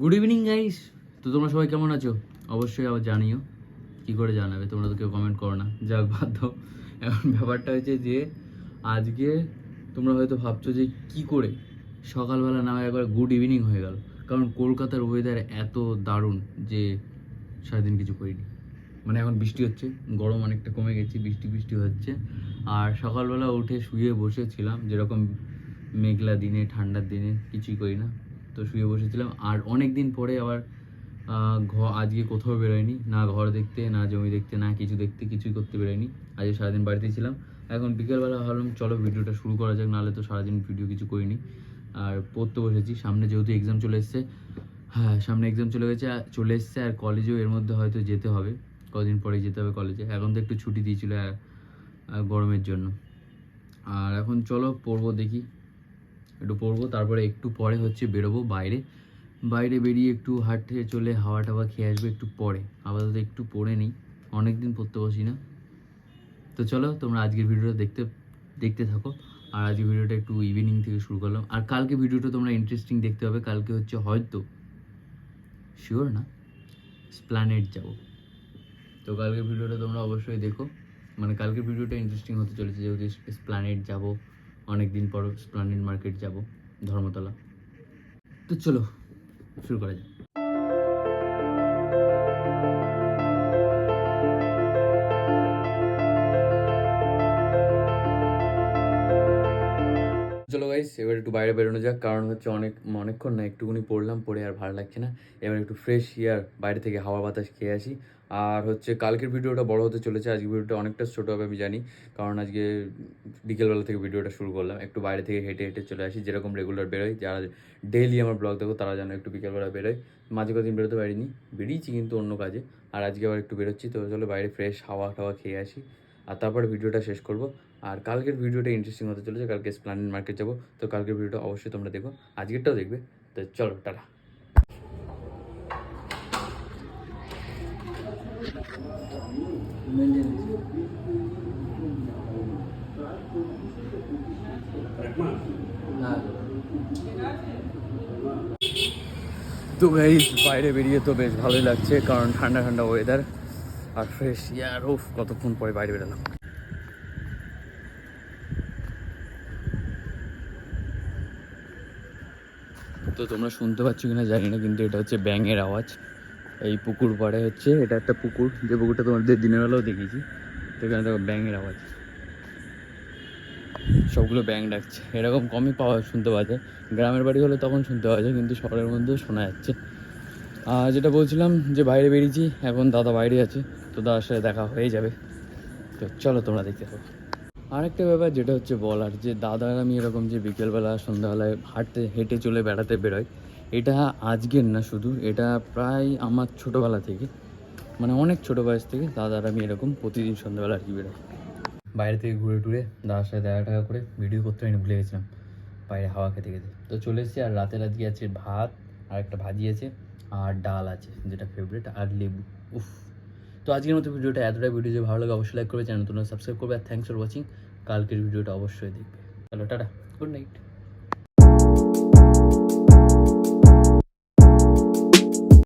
Good evening guys তো তোমরা সবাই কেমন আছো? অবশ্যই আবার জানিও। কি করে জানাবে? তোমরা তো কেউ কমেন্ট করো না। যাক, বাধ্য। এখন ব্যাপারটা হচ্ছে যে, আজকে তোমরা হয়তো ভাবছ যে, কি করে? সকালবেলা না একবার গুড ইভিনিং হয়ে গেল। কারণ কলকাতার ওয়েদার এত দারুণ যে, সারাদিন কিছু করিনি। মানে এখন বৃষ্টি হচ্ছে। গরম অনেকটা কমে গেছে, বৃষ্টি বৃষ্টি হচ্ছে। আর সকালবেলা উঠে শুয়ে বসেছিলাম। যেরকম মেঘলা দিনে, ঠান্ডার দিনে কিছুই করি না। তো শুয়ে বসেছিলাম। আর অনেক দিন পরে আবার আহ, ঘ- আজকে কোথাও বেরোয়নি। না ঘর দেখতে না জমি দেখতে না কিছু দেখতে কিছুই করতে বেরোয়নি। আজকে সারাদিন বাড়িতে ছিলাম। এখন বিকেলবেলা ভাবলাম চলো ভিডিওটা শুরু করা যাক নাহলে তো সারাদিন ভিডিও কিছু করিনি। আর পড়তে বসেছি সামনে যেহেতু এক্সাম চলে এসছে। হ্যাঁ সামনে এক্সাম চলে গেছে চলে এসছে আর কলেজেও এর মধ্যে হয়তো যেতে হবে। কদিন পরেই যেতে হবে কলেজে এখন তো একটু ছুটি দিয়েছিল গরমের জন্য। আর এখন চলো পড়ব দেখি। একটু পড়ব তারপরে একটু পরে হচ্ছে বেরোবো বাইরে। বাইরে বেরিয়ে একটু হাঁটতে চলে হাওয়া টাওয়া খেয়ে আসবে একটু পরে। আপাতত একটু পড়ে নিই অনেক দিন পড়তে বসি না। তো চলো, তোমরা আজকের ভিডিওটা দেখতে দেখতে থাকো। আর আজকের ভিডিওটা একটু ইভিনিং থেকে শুরু করলাম। আর কালকে ভিডিওটা তোমরা ইন্টারেস্টিং দেখতে হবে কালকে হচ্ছে হয়তো শিওর না? স্প্ল্যানেট যাব। তো কালকের ভিডিওটা তোমরা অবশ্যই দেখো। মানে কালকের ভিডিওটা ইন্টারেস্টিং হতে চলেছে, যেহেতু স্প্ল্যানেট যাব। অনেক দিন পর স্প্লান্ডেড মার্কেট যাব ধর্মতলা। তো চলো শুরু করা যাক। চলো গাইস এবার একটু বাইরে বেরোনো যাক, কারণ হচ্ছে অনেক, অনেকক্ষণ না একটুখানি পড়লাম, পড়ে আর ভালো লাগছে না। এবার একটু ফ্রেশ ইয়ার বাইরে থেকে হাওয়া বাতাস খেয়ে আসি। আর হচ্ছে কালকের ভিডিওটা বড় হতে চলেছে, আজকে ভিডিওটা অনেকটা ছোটো হবে, আমি জানি। কারণ আজকে বিকেলবেলা থেকে ভিডিওটা শুরু করলাম, একটু বাইরে থেকে হেঁটে হেঁটে চলে আসি, যেরকম রেগুলার বেরোয় যারা ডেইলি আমার ব্লগ দেখো, তারা যেন একটু বিকেলবেলা বেরোয়। মাঝে কদিন বেরোতে পারিনি, বেরিয়েছি কিন্তু অন্য কাজে। আর আজকে আবার একটু বেরোচ্ছি, তো চলো বাইরে ফ্রেশ হাওয়া টাওয়া খেয়ে আসি। আর তারপরে ভিডিওটা শেষ করব। আর কালকের ভিডিওটা ইন্টারেস্টিং হতে চলেছে, কালকে স্প্লানেট মার্কেট যাব। তো কালকের ভিডিওটা অবশ্যই তোমরা দেখো, আজকেরটাও দেখবে। তো চলো, টাটা। তো গাইস বাইরে বেরিয়ে তো বেশ ভালোই লাগছে, কারণ ঠান্ডা ঠান্ডা ওয়েদার আর ফ্রেশ ইয়ার ওফ কতক্ষণ পরে বাইরে বেরোলাম। তো তোমরা শুনতে পাচ্ছ কিনা জানি না, কিন্তু এটা হচ্ছে ব্যাঙের আওয়াজ। এই পুকুর পাড়ে হচ্ছে, এটা একটা পুকুর, যে পুকুরটা তোমাদের দিনের বেলাও দেখেছি। তো এখানে দেখো ব্যাঙের আওয়াজ। সবগুলো ব্যাঙ ডাকছে। এরকম কমই পাওয়া, শুনতে পাওয়া যায়। গ্রামের বাড়ি হলে তখন শুনতে পাওয়া যায়, কিন্তু শহরের মধ্যেও শোনা যাচ্ছে। যেটা বলছিলাম যে বাইরে বেরিয়েছি, এখন দাদা বাইরে আছে, তো দাদার সাথে দেখা হয়ে যাবে। তো চলো তোমরা দেখতে থাকো। আরেকটা ব্যাপার যেটা হচ্ছে বলার, যে দাদা আমি এরকম যে বিকেলবেলা, সন্ধ্যাবেলায় হাঁটতে, হেঁটে চলে বেড়াতে বেরোয় এটা আজকের না শুধু, এটা প্রায় আমার ছোটোবেলা থেকে মানে অনেক ছোটো বয়স থেকে দাদা আমি এরকম প্রতিদিন সন্ধ্যাবেলা আর কি বেরোই। বাইরে থেকে ঘুরে টুরে দাদার সাথে দেখা টাকা করে ভিডিও করতে হয়নি ভুলে গেছিলাম, বাইরে হাওয়া খেতে খেতে। তো চলে এসেছি আর রাতের আজকে আছে ভাত আর একটা ভাজি আছে আর ডাল আছে, যেটা ফেভারিট আর লেবু। উফ। তো আজকের মতো ভিডিওটা এতটাই। ভিডিও যদি ভালো লাগে, অবশ্যই লাইক করবে চ্যানেল তোমরা সাবস্ক্রাইব করবে, আর থ্যাংকস ফর ওয়াচিং কালকের ভিডিওটা অবশ্যই দেখবে। চলো, টাটা গুড নাইট